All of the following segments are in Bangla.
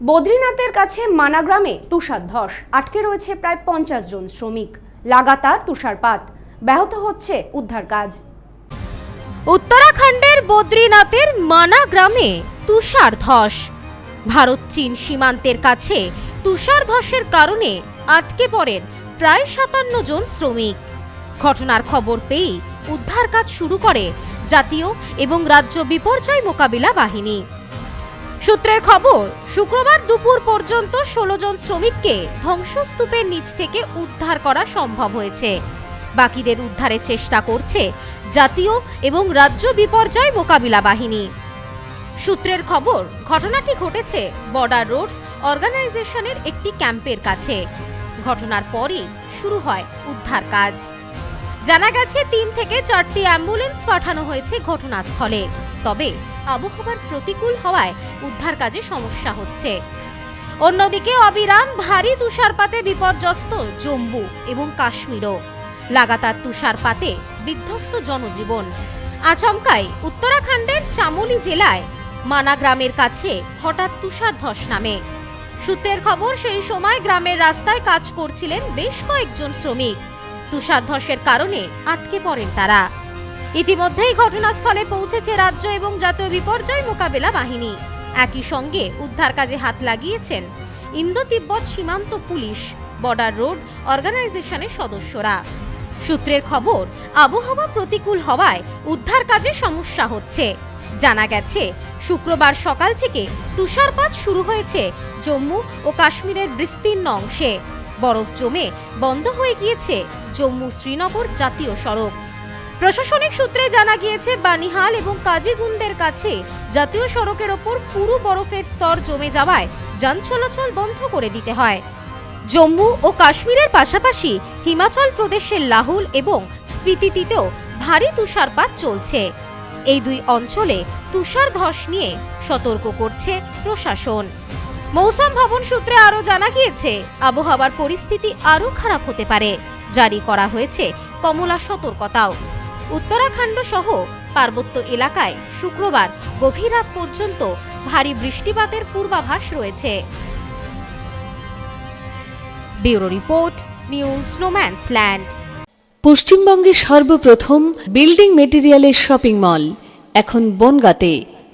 বদ্রীনাথের কাছে মানাগ্রামে তুষার ধস। আটকে রয়েছে প্রায় পঞ্চাশ জন শ্রমিক। লাগাতার তুষারপাত। ব্যাহত হচ্ছে উদ্ধার কাজ। উত্তরাখণ্ডের বদ্রীনাথের মানা গ্রামে তুষার ধস। ভারত চীন সীমান্তের কাছে তুষার ধসের কারণে আটকে পড়েন প্রায় সাতান্ন জন শ্রমিক। ঘটনার খবর পেয়ে উদ্ধার কাজ শুরু করে জাতীয় এবং রাজ্য বিপর্যয় মোকাবিলা বাহিনী। সূত্রের খবর, শুক্রবার দুপুর পর্যন্ত ষোলো জন শ্রমিককে ধ্বংসস্তূপের নিচ থেকে উদ্ধার করা সম্ভব হয়েছে। বাকিদের উদ্ধারের চেষ্টা করছে জাতীয় এবং রাজ্য বিপর্যয় মোকাবিলা বাহিনী। সূত্রের খবর, ঘটনাটি ঘটেছে বর্ডার রোডস অর্গানাইজেশনের একটি ক্যাম্পের কাছে। ঘটনার পরই শুরু হয় উদ্ধার কাজ। জানা গেছে, তিন থেকে চারটি অ্যাম্বুলেন্স পাঠানো হয়েছে ঘটনাস্থলে। তবে আবহাওয়ার প্রতিকূল হওয়ায় উদ্ধার কাজে সমস্যা হচ্ছে। অন্যদিকে অবিরাম ভারী তুষারপাতে বিপর্যস্ত জম্মু এবং কাশ্মীরও। লাগাতার তুষারপাতে বিধ্বস্ত জনজীবন। আচমকাই উত্তরাখণ্ডের চামোলি জেলায় মানা গ্রামের কাছে হঠাৎ তুষার ধস নামে। সূত্রের খবর, সেই সময় গ্রামের রাস্তায় কাজ করছিলেন বেশ কয়েকজন শ্রমিক। তুষার ধসের কারণে আটকে পড়েন তারা। ইতিমধ্যেই ঘটনাস্থলে পৌঁছেছে রাজ্য এবং জাতীয় বিপর্যয় মোকাবেলা বাহিনী। একই সঙ্গে উদ্ধার কাজে হাত লাগিয়েছেন ইন্দো তিব্বত সীমান্ত পুলিশ, বর্ডার রোড অর্গানাইজেশনের সদস্যরা। সূত্রের খবর, আবহাওয়া প্রতিকূল হওয়ায় উদ্ধার কাজে সমস্যা হচ্ছে। জানা গেছে, শুক্রবার সকাল থেকে তুষারপাত শুরু হয়েছে জম্মু ও কাশ্মীরের বিস্তীর্ণ অংশে। বরফ জমে বন্ধ হয়ে গিয়েছে জম্মু শ্রীনগর জাতীয় সড়ক। প্রশাসনিক সূত্রে জানা গিয়েছে, বানিহাল এবং কাজিগুন্দের কাছে জাতীয় সড়কের ওপর পুরু বরফের স্তর জমে যাওয়ায় যান চলাচল বন্ধ করে দিতে হয়। জম্মু ও কাশ্মীরের পাশাপাশি হিমাচল প্রদেশের লাহুল এবং স্পিতিতেও ভারী তুষারপাত চলছে। এই দুই অঞ্চলে তুষার ধস নিয়ে সতর্ক করছে প্রশাসন। মৌসুম ভবন সূত্রে আরও জানা গিয়েছে, আবহাওয়ার পরিস্থিতি আরও খারাপ হতে পারে। জারি করা হয়েছে কমলা সতর্কতাও। উত্তরাখণ্ড সহ পার্বত্য এলাকায় শুক্রবার গভীর রাত পর্যন্ত ভারী বৃষ্টিপাতের পূর্বাভাস রয়েছে। Bureau report, news no man's land পশ্চিমবঙ্গের সর্বপ্রথম বিল্ডিং মেটেরিয়ালের শপিং মল, এখন বনগাঁতে।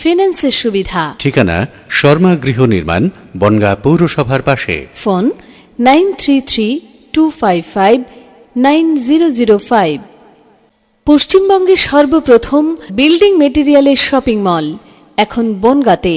ফিন্যান্সের সুবিধা। ঠিকানা শর্মা গৃহ নির্মাণ বনগা পৌরসভার পাশে। Phone nine three three two five five nine zero zero five. পশ্চিমবঙ্গের সর্বপ্রথম বিল্ডিং মেটেরিয়ালের শপিং মল এখন বনগাঁতে।